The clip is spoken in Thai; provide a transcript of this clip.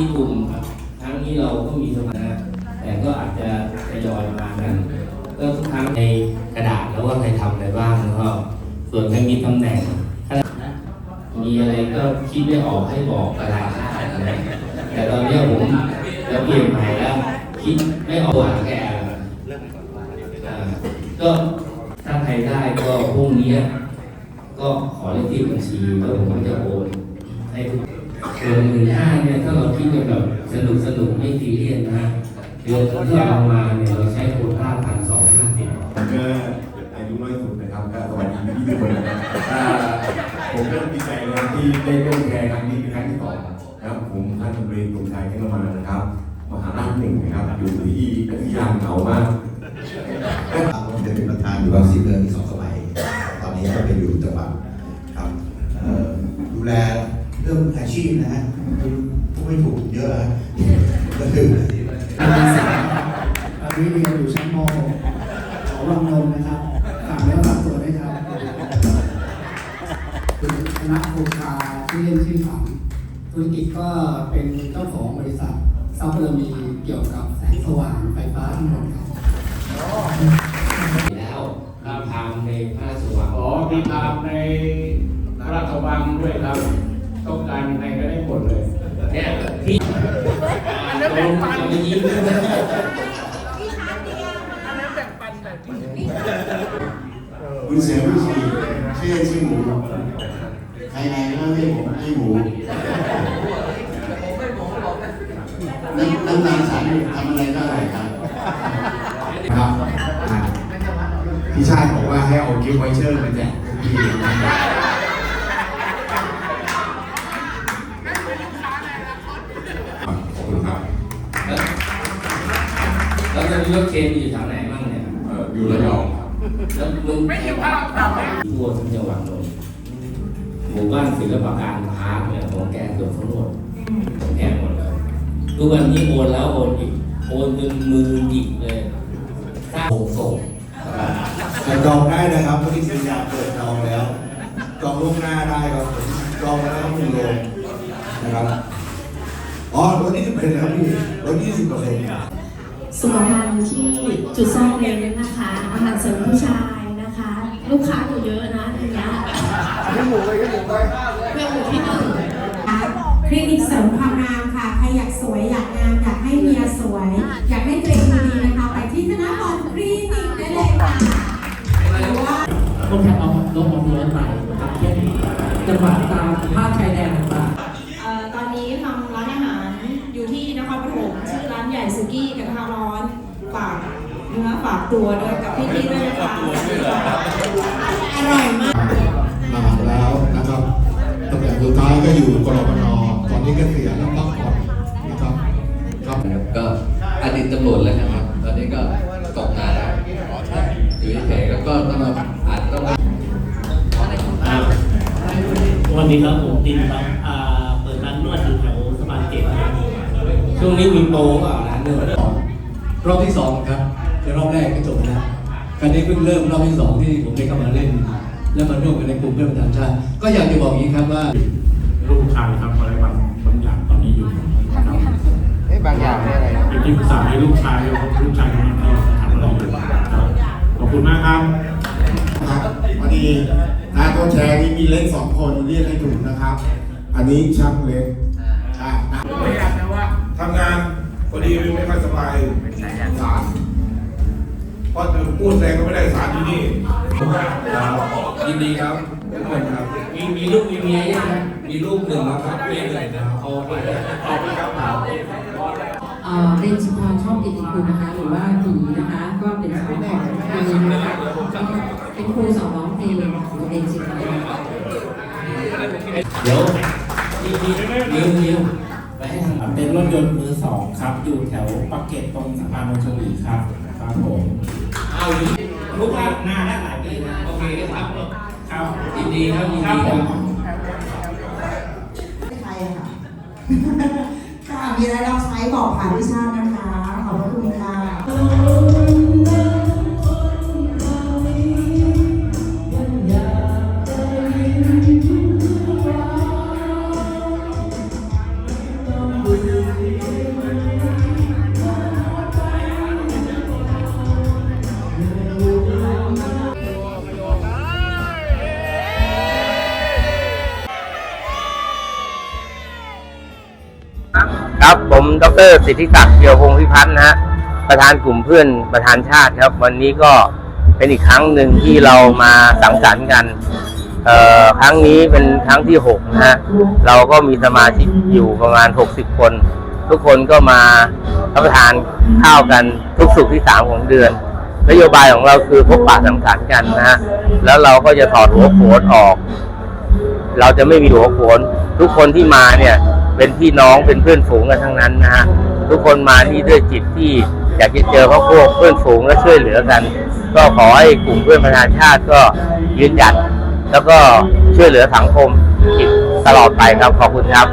ที่กลุ่มครับครั้งนี้เราก็มีสมานะแต่ก็อาจจะทยอยมากันก็ทุกครั้งในกระดาษแล้วว่าใครทำอะไรบ้างแล้วก็ส่วนใครมีตำแหน่งมีอะไรก็คิดไม่ออกให้บอกกระดาษนะแต่ตอนนี้ผมจะเปลี่ยนใหม่แล้วคิดไม่ออกหาแก่ก็ถ้าใครได้ก็พรุ่งนี้ก็ขอเลขที่บัญชีแล้วผมก็จะโอนให้ทุก เดือนหนึ่งห้าเนี่ยถ้าเราคิดกันแบบสนุกสนุกไม่ซีเรียสนะฮะเดือนที่เอามาเนี่ยเราใช้โควต้าพันสองห้าสิบผมก็อายุน้อยสุดนะครับก็สวัสดีพี่ทุกคนนะครับผมก็ดีใจเลยที่ได้ร่วมแชร์ครั้งนี้เป็นครั้งที่สองนะครับผมท่านตำรวจตรงชัยเทคโนมานะครับมหาราชหนึ่งนะครับอยู่ที่พัทยาเหงามากผมจะเป็นประธานอยู่บางสีเมืองอีสองสมัย ตอนนี้ก็เป็นอยู่ ชีพนะฮะผู้ไม่ถูกเยอะฮะก็คือตอนนี้เรียนอยู่ชั้นม .6 ขอวังนนท์นะครับฝากเนื้อฝากตัวด้วยครับคุณคณะภูชาชื่อเล่นชื่อฝังธุรกิจก็เป็นเจ้าของบริษัทซับเบอร์มีเกี่ยวกับแสงสว่างไฟฟ้าทั้งหมดครับแล้วมีพามในพระราชวังขอมีตามในพระราชวังด้วยครับ ต้องการยังไงก็ได้หมดเลย เนี่ยพี่อันนั้นแบ่งปันจะยิ้มด้วยนะคุณเสือวิชีชื่อเล่นชื่อหมูใครไหนก็เรียกผมไอ้หมูน้ำน้ำตาลสันทำอะไรก็อร่อยครับครับอ่าพี่ชาติบอกว่าให้เอากิฟต์ไวเชอร์มาแจกพี่ แล้วจะมีรถเคนอยู่แถวไหนบ้างเนี่ยเอ่ออยู่ระยองครับแล้วมึงไม่ใช่ภาพทั่วทั้งจังหวัดเลยหมู่บ้านศิลปการพาร์คเนี่ยของแกเกือบทั้งหมดของแกหมดเลยทุกวันนี้โอนแล้วโอนอีกโอนจนมือหยิกเลยสร้างโงส่งแต่จองได้นะครับวันที่สิบยาเปิดจองแล้วจองล่วงหน้าได้ครับผมจองแล้วหนึ่งโลนะครับอ๋อลดที่สิบเปอร์เซ็นต์นะครับพี่ลดที่สิบเปอร์เซ็นต์ สุขภัณฑ์ที่จุดซ่อนเร้นนะคะอาหารเสริมผู้ชายนะคะ ลูกค้าอยู่เยอะนะทีเนี้ยเรื่องหมูไปเรื่องหมูไปเรื่องหมูที่หนึ่งคลินิกเสริมความงามค่ะ ใครอยากสวยอยากงามอยากให้เมียสวย อยากให้ตัวเองดูดีนะคะ ไปที่ธนพรคลินิกได้เลยค่ะหรือว่าคนแทนเอาลงมาเมืองใหม่ครับเช่นจังหวัดตามภาคชายแดนต่างเอ่อตอนนี้ทำร้านอาหาร อยู่ที่นครปฐมชื่อร้านใหญ่สุกี้กระทะร้อนฝากเนื้อฝากตัวด้วยกับพี่ๆด้วยนะคะอร่อยมากนานแล้วนะครับตำแหน่งสุดท้ายก็อยู่กรมนตอนนี้ก็เสียแล้วพักผ่อนนะครับครับก็อดีตตำรวจแล้วนะครับ ตอนนี้ก็ตกงานแล้วอยู่เฉยๆแล้วก็ต้องมาอาจจะต้องวันนี้ครับผมตินครับ ช่วงนี้มีโปรเปล่าร้านเนื้อรอบที่สองครับแต่รอบแรกก็จบนะครั้นี้เพิ่งเริ่มรอบที่สองที่ผมได้เข้ามาเล่น และมาร่วมกันในกลุ่มเพื่อนประชาชาติ ก็อยากจะบอกอย่างนี้ครับว่าลูกชายทำอะไรบางบางอย่างตอนนี้อยู่ครับบางอย่างอะไรเป็นที่ปรึกษาให้ลูกชายลูกชายกำลังทำอะไรอยู่ครับขอบคุณมากครับครับพอดีนาตัวแชร์นี่มีเล็กสองคนเรียกให้ถูกนะครับ อันนี้ช่างเล็ก ทำงานพอดีไม่ค่อยสบายสารเพราะพูดแรงก็ไม่ได้สารที่นี่ยินดีครับทุกคนครับ มีมีลูกมีเมียยังไงมีลูกหนึ่งแล้วครับเมียหนึ่งนะโอเคขอบคุณครับเอ่อเรนสุภาชอบกิติคุณนะคะ หรือว่าผีนะคะ ก็เป็นสาวของเมืองนะคะก็เป็นครูสอนร้องเพลงโรงเรียนศิลปะเดี๋ยวนี่นี่นิ้ว นิ้วไปให้ทางเป็นรถยนต์มือสองครับ อยู่แถวปากเกร็ดตรงสะพานมนชลีครับครับผมเอาอยู่นี่ลูกค้าหน้าและหลายปีนะโอเคครับ ครับยินดีครับยินครัดีบผครับ ผมดรสิทธิศักดิ์เกียวพงศพิพัฒน์นะฮะประธานกลุ่มเพื่อนประธานชาติครับ วันนี้ก็เป็นอีกครั้งหนึ่งที่เรามาสังสรรค์กันครั้งนี้เป็นครั้งที่หกนะฮะเราก็มีสมาชิกอยู่ประมาณ 60 คน ทุกคนก็มารับประทานข้าวกันทุกสุกที่สามของเดือน นโยบายของเราคือพบปะสังสรรค์กันนะฮะแล้วเราก็จะถอดหัวโขนออก เราจะไม่มีหัวโขนทุกคนที่มาเนี่ย เป็นพี่น้องเป็นเพื่อนฝูงกันทั้งนั้นนะฮะทุกคนมานี่ด้วยจิตที่อยากจะเจอครอบครัวเพื่อนฝูงและช่วยเหลือกัน ก็ขอให้กลุ่มเพื่อนประชาชาติก็ยืนหยัด แล้วก็ช่วยเหลือสังคมอีกตลอดไปครับขอบคุณครับ